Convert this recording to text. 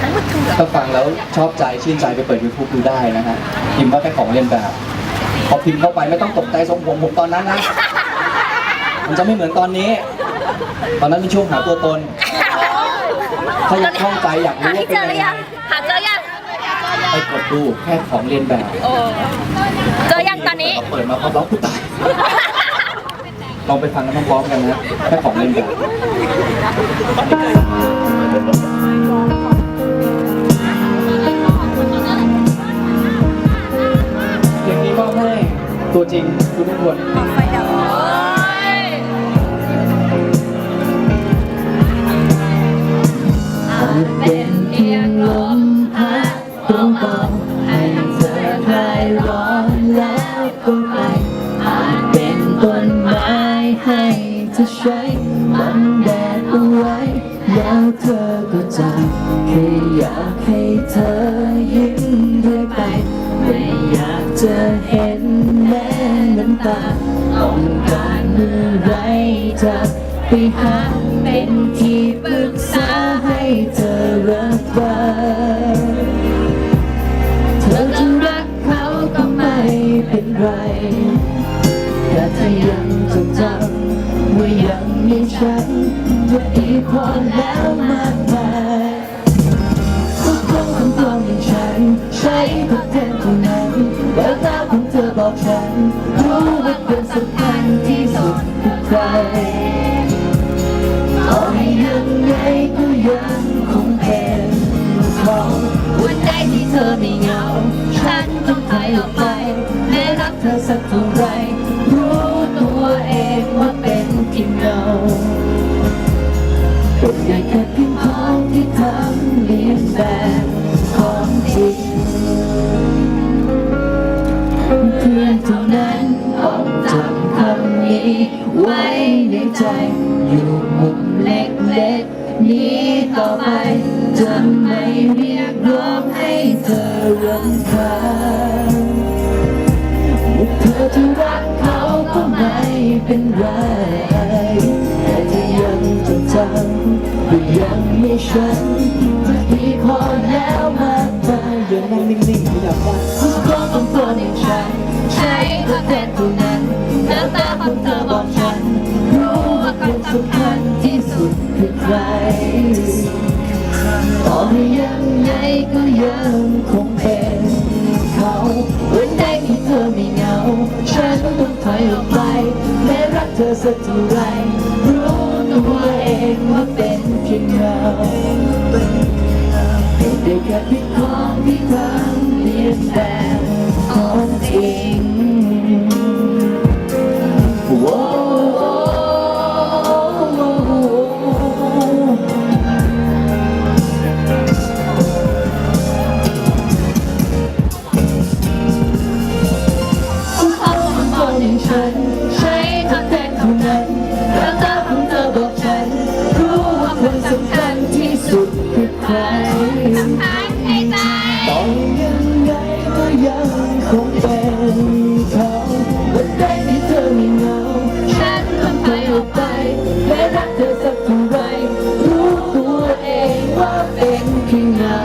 ทั้งหมดทั้งเหลือถ้าฟังแล้วชอบใจชื่นใจไปเปิด YouTube ดูได้นะฮะพิมพ์ว่าแค่ของเรียนแบบพอพิมพ์เข้าไปไม่ต้องตกใจทรงผมผมตอนนั้นนะมันจะไม่เหมือนตอนนี้ ตอนนั้นเป็นช่วงหาตัวตน ถ้าอยากข้องใจอยากรู้หาว่าที่เป็เจนอหยังไงรือยังหาเจอยังไปกดดูแค่ของเรียนแบบโอ้เจอยังตอนนี้พเปิดมาพร้อมร้องผู้ตายลองไปฟังกันพร้อมๆกันนะแค่ของเรียนแบบ จริงทุกทุกคนไฟดับเป็นเพียงลมพัดเบาๆให้เธอคลายร้อนแล้วก็ไปอาจเป็นต้นไม้ให้เธอใช้มันแดดเอาไว้แล้วเธอก็จะแค่อยากให้เธอยิ้มเรื่อยไป ไม่อยากจะเห็น น้ำตาต้องการเมื่อไรจะไปหาเป็นที่ปรึกษาให้เธอระบายเธอจะรักเขาก็ไม่เป็นไร แต่ถ้ายังจดจำว่ายังมีฉันก็ดีพอแล้วมากม รู้ว่าเป็นสำคัญที่สุดกับใครต่อให้ยังไงก็ยังคงเป็นเขาวันใดที่เธอไม่เหงา ฉันต้องถอยออกไปแม้รักเธอสักเท่าไรรู้ตัวเองว่าเป็นเพียงเงาเป็นได้แค่ นี้ไว้ในใจ อยู่มุมเล็กๆนี้ต่อไปจะไม่เรียกร้องให้เธอรำคาญเธอจะรักเขาก็ไม่เป็นไรแต่ที่ยังจดจำว่ายังมีฉันที่พอแล้วมากมายอย่านั่งนิ่งๆไม่อยากฟังทุกคนต้องตัวอย่างฉันใช้เธอแทนเท่านั้นแล้ว สำคัญที่สุดคือใครต่อให้ยังไงก็ยังคงเป็นเขาวันใดที่เธอไม่เหงา ฉันต้องถอยออกไปแม้รักเธอสักเท่าไรรู้ตัวเองว่าเป็นเพียงเรา ฉัน ใช้ทางแทนเท่านั้นแล้วตาของเธอบอกฉัน รู้ว่าคนสำคัญที่สุดคือใครทันให้ตายต่อยังไงก็ยังคงเป็นเขาวันใดที่เธอไม่เงาฉันต้องไปออกไปแม้รักเธอสักเท่าไรรู้ตัวเองว่าเป็นเพียงเงา